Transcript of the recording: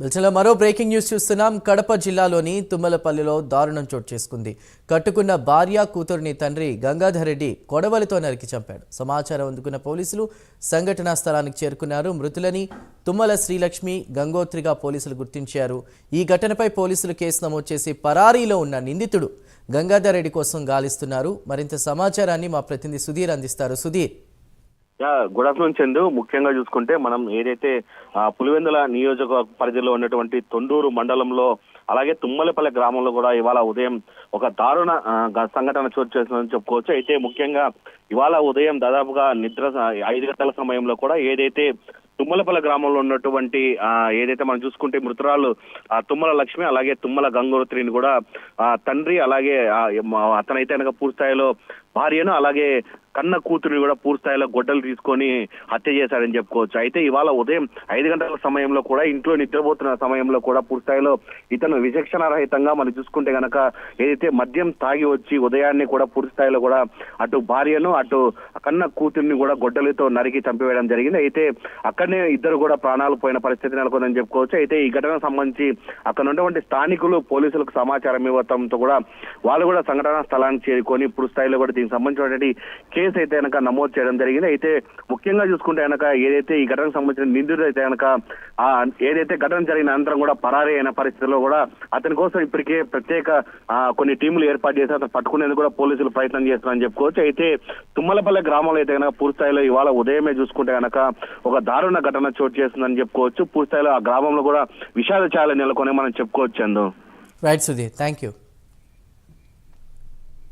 మిల్చలో మరో breaking news చూస్తున్నాం. కడప జిల్లాలోని తుమ్మలపల్లిలో దారుణం చోటు చేసుకుంది. కట్టుకున్న భార్య కూతురిని తండ్రి గంగాధర్ రెడ్డి కొడవలితో నరికి చంపాడు. సమాచారం అందుకున్న పోలీసులు సంఘటనా స్థలానికి చేరుకున్నారు. మృతులని తుమ్మల శ్రీలక్ష్మి గంగోత్రిగా పోలీసులు గుర్తించారు. ఈ ఘటనపై పోలీసులు కేసు నమోదు చేసి పరారీలో ఉన్న నిందితుడు గంగాధర్ రెడ్డి కోసం గాలిస్తున్నారు. మరింత సమాచారాన్ని మా ప్రతినిధి సుధీర్ అందిస్తారు. సుధీర్. Good afternoon Chandu. ముఖ్యంగా చూసుకుంటే మనం ఏదైతే పులివెందుల నియోజక పరిధిలో ఉన్నటువంటి తొండూరు మండలంలో అలాగే తుమ్మలపల్లి గ్రామంలో కూడా ఇవాళ ఉదయం ఒక దారుణ సంఘటన చోటు చేసిందని చెప్పుకోవచ్చు. అయితే ముఖ్యంగా ఇవాళ ఉదయం దాదాపుగా నిద్ర ఐదు గంటల సమయంలో కూడా ఏదైతే తుమ్మలపల్లి గ్రామంలో ఉన్నటువంటి ఆ, ఏదైతే మనం చూసుకుంటే మృతురాలు ఆ, తుమ్మల లక్ష్మి అలాగే తుమ్మల గంగోత్రిని కూడా ఆ, తండ్రి అలాగే అతనైతే కనుక పూర్తి స్థాయిలో భార్యను అలాగే కన్న కూతురిని కూడా పూర్తిస్థాయిలో గొడ్డలు తీసుకొని హత్య చేశాడని చెప్పుకోవచ్చు. అయితే ఇవాళ ఉదయం ఐదు గంటల సమయంలో కూడా ఇంట్లో నిద్రపోతున్న సమయంలో కూడా పూర్తిస్థాయిలో ఇతను విచక్షణ రహితంగా మనం చూసుకుంటే గనక ఏదైతే మద్యం తాగి వచ్చి ఉదయాన్నే కూడా పూర్తిస్థాయిలో కూడా అటు భార్యను అటు కన్న కూతురిని కూడా గొడ్డలతో నరికి చంపివేయడం జరిగింది. అయితే అక్కడనే ఇద్దరు కూడా ప్రాణాలు పోయిన పరిస్థితి నెలకొందని చెప్పుకోవచ్చు. అయితే ఈ ఘటనకు సంబంధించి అక్కడ ఉన్నటువంటి స్థానికులు పోలీసులకు సమాచారం ఇవ్వడంతో కూడా వాళ్ళు కూడా సంఘటనా స్థలానికి చేరుకొని పూర్తిస్థాయిలో స్థాయిలో కూడా దీనికి సంబంధించినటువంటి కేసు అయితే కనుక నమోదు చేయడం జరిగింది. అయితే ముఖ్యంగా చూసుకుంటే కనుక ఏదైతే ఈ ఘటనకు సంబంధించిన నిందితుడు అయితే కనుక ఆ ఏదైతే ఘటన జరిగిన అనంతరం కూడా పరారీ అయిన పరిస్థితిలో కూడా అతని కోసం ఇప్పటికే ప్రత్యేక కొన్ని టీములు ఏర్పాటు చేసి అతను పట్టుకునేందుకు కూడా పోలీసులు ప్రయత్నం చేస్తున్నారని చెప్పుకోవచ్చు. అయితే తుమ్మలపల్లి గ్రామంలో అయితే కనుక పూర్తిస్థాయిలో ఇవాళ ఉదయమే చూసుకుంటే కనుక ఒక దారుణ ఘటన చోటు చేస్తుందని చెప్పుకోవచ్చు. పూర్తిస్థాయిలో ఆ గ్రామంలో కూడా విషాద ఛాయలు నెలకొని మనం చెప్పుకోవచ్చు రైట్ సుధీర్ థ్యాంక్ యూ